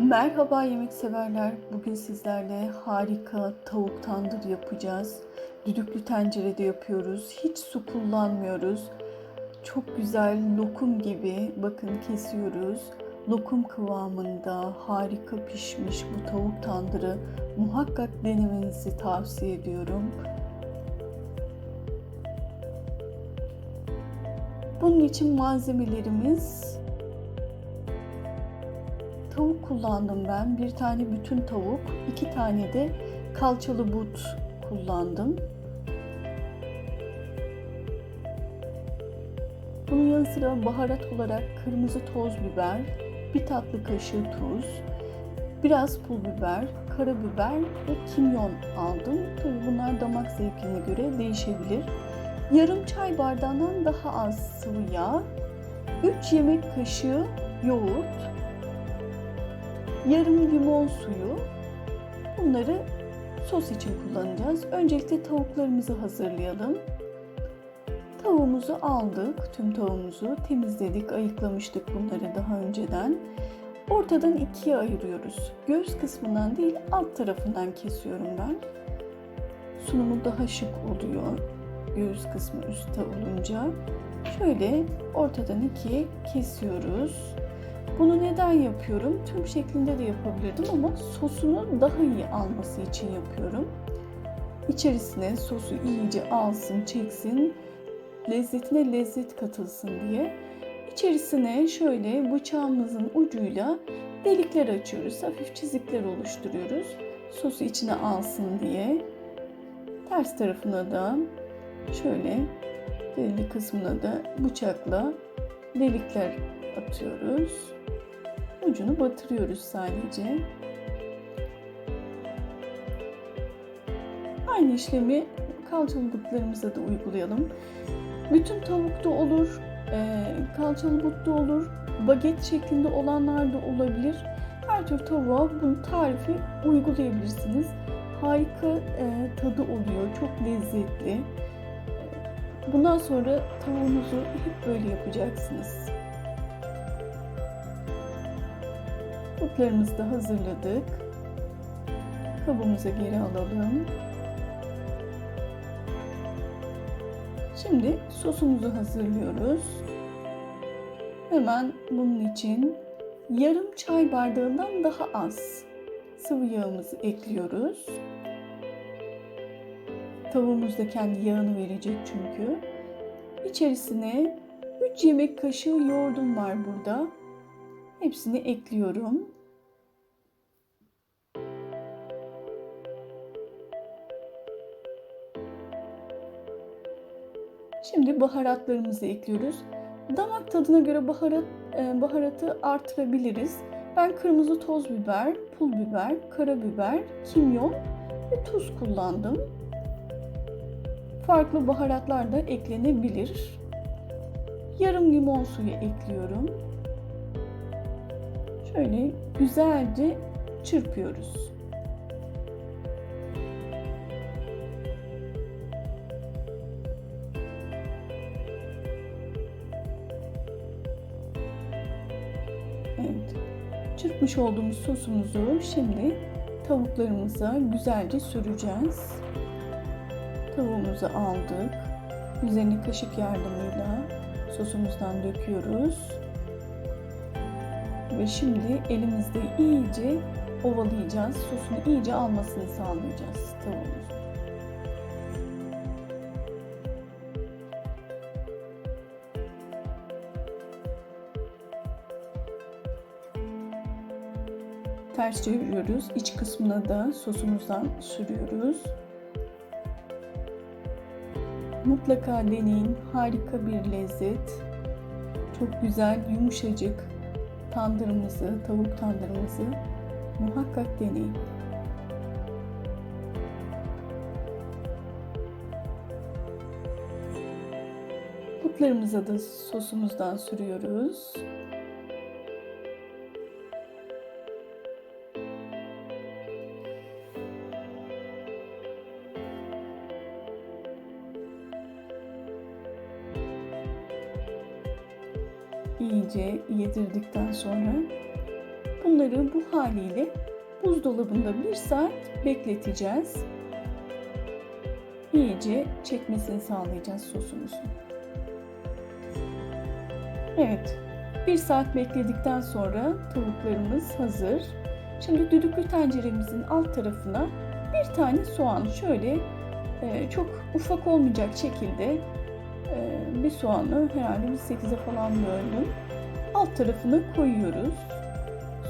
Merhaba yemek severler. Bugün sizlerle harika tavuk tandır yapacağız. Düdüklü tencerede yapıyoruz. Hiç su kullanmıyoruz. Çok güzel lokum gibi bakın kesiyoruz. Lokum kıvamında harika pişmiş bu tavuk tandırı muhakkak denemenizi tavsiye ediyorum. Bunun için malzemelerimiz tavuk kullandım ben. Bir tane bütün tavuk, iki tane de kalçalı but kullandım. Bunun yanı sıra baharat olarak kırmızı toz biber, bir tatlı kaşığı tuz, biraz pul biber, karabiber ve kimyon aldım. Tabii bunlar damak zevkine göre değişebilir. Yarım çay bardağından daha az sıvı yağ, 3 yemek kaşığı yoğurt, yarım limon suyu. Bunları sos için kullanacağız. Öncelikle tavuklarımızı hazırlayalım. Tavuğumuzu aldık, tüm tavuğumuzu temizledik, ayıklamıştık bunları daha önceden. Ortadan ikiye ayırıyoruz. Göğüs kısmından değil, alt tarafından kesiyorum ben. Sunumu daha şık oluyor göğüs kısmı üstte olunca. Şöyle ortadan ikiye kesiyoruz. Bunu neden yapıyorum? Tüm şeklinde de yapabilirdim ama sosunu daha iyi alması için yapıyorum. İçerisine sosu iyice alsın, çeksin, lezzetine lezzet katılsın diye. İçerisine şöyle bıçağımızın ucuyla delikler açıyoruz. Hafif çizikler oluşturuyoruz. Sosu içine alsın diye. Ters tarafına da şöyle belli kısmına da bıçakla delikler atıyoruz. Ucunu batırıyoruz sadece. Aynı işlemi kalçalı butlarımıza da uygulayalım. Bütün tavukta olur, e, kalçalı but da olur, baget şeklinde olanlar da olabilir. Her tür tavuğa bu tarifi uygulayabilirsiniz. Harika e, tadı oluyor, çok lezzetli. Bundan sonra tavuğunuzu hep böyle yapacaksınız. Butlarımızı da hazırladık. Kabımıza geri alalım. Şimdi sosumuzu hazırlıyoruz. Hemen bunun için yarım çay bardağından daha az sıvı yağımızı ekliyoruz. Tavuğumuz da kendi yağını verecek çünkü. İçerisine 3 yemek kaşığı yoğurdum var burada. Hepsini ekliyorum. Şimdi baharatlarımızı ekliyoruz. Damak tadına göre baharat e, baharatı artırabiliriz. Ben kırmızı toz biber, pul biber, karabiber, kimyon ve tuz kullandım. Farklı baharatlar da eklenebilir. Yarım limon suyu ekliyorum. Şöyle güzelce çırpıyoruz. Çırpmış olduğumuz sosumuzu şimdi tavuklarımıza güzelce süreceğiz. Tavuğumuzu aldık. Üzerine kaşık yardımıyla sosumuzdan döküyoruz. Ve şimdi elimizde iyice ovalayacağız. Sosunu iyice almasını sağlayacağız tavuğumuzun. Ters çeviriyoruz. İç kısmına da sosumuzdan sürüyoruz. Mutlaka deneyin. Harika bir lezzet. Çok güzel, yumuşacık tandırımızı, tavuk tandırımızı muhakkak deneyin. Butlarımıza da sosumuzdan sürüyoruz. İyice yedirdikten sonra bunları bu haliyle buzdolabında bir saat bekleteceğiz. İyice çekmesini sağlayacağız sosumuzu. Evet, bir saat bekledikten sonra tavuklarımız hazır. Şimdi düdüklü tenceremizin alt tarafına bir tane soğan şöyle e, çok ufak olmayacak şekilde bir soğanı herhalde bir 8'e falan böldüm. Alt tarafına koyuyoruz.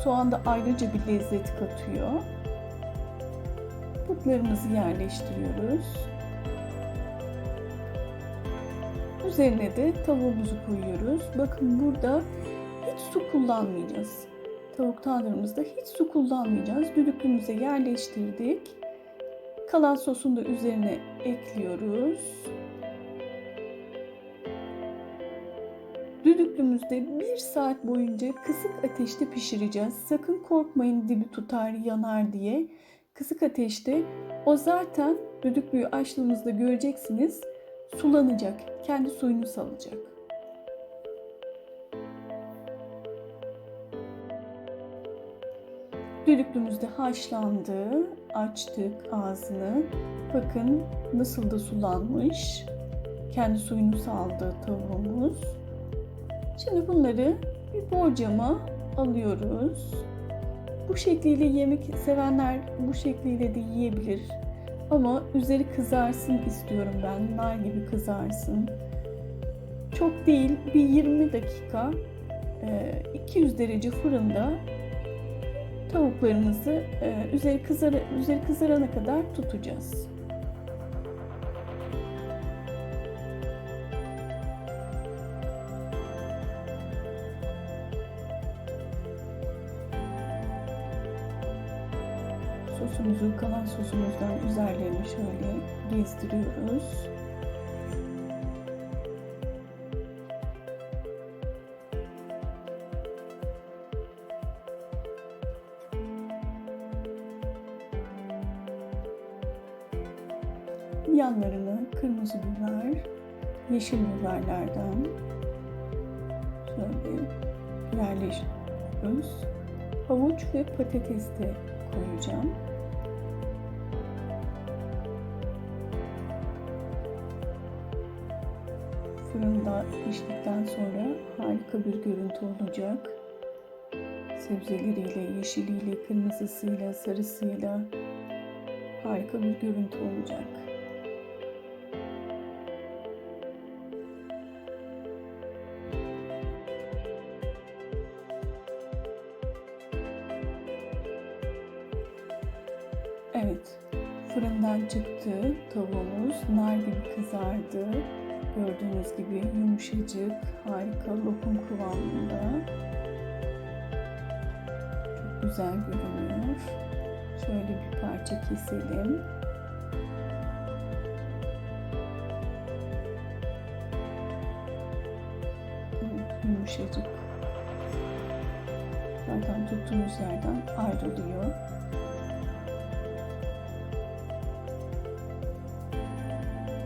Soğan da ayrıca bir lezzet katıyor. Butlarımızı yerleştiriyoruz. Üzerine de tavuğumuzu koyuyoruz. Bakın burada hiç su kullanmayacağız. Tavuk tandırımızda hiç su kullanmayacağız. Düdüklümüze yerleştirdik. Kalan sosunu da üzerine ekliyoruz. Düdüklümüzde bir saat boyunca kısık ateşte pişireceğiz. Sakın korkmayın dibi tutar, yanar diye. Kısık ateşte o zaten düdüklüyü açtığımızda göreceksiniz sulanacak, kendi suyunu salacak. Düdüklümüz de haşlandı. Açtık ağzını. Bakın nasıl da sulanmış. Kendi suyunu saldı tavuğumuz. Şimdi bunları bir borcama alıyoruz. Bu şekliyle yemek sevenler bu şekliyle de yiyebilir. Ama üzeri kızarsın istiyorum ben. Nar gibi kızarsın. Çok değil bir 20 dakika 200 derece fırında tavuklarımızı üzeri kızar üzeri kızarana kadar tutacağız. Sosumuzu kalan sosumuzdan üzerlerini şöyle gezdiriyoruz. Yanlarını kırmızı biber, yeşil biberlerden şöyle yerleştiriyoruz. Havuç ve patates de koyacağım. Fırında piştikten sonra harika bir görüntü olacak. Sebzeleriyle, yeşiliyle, kırmızısıyla, sarısıyla harika bir görüntü olacak. Evet, fırından çıktı tavuğumuz. Nar gibi kızardı. Gördüğünüz gibi yumuşacık, harika lokum kıvamında. Çok güzel görünüyor. Şöyle bir parça keselim. Yumuşacık. Zaten tuttuğumuz yerden ayrılıyor.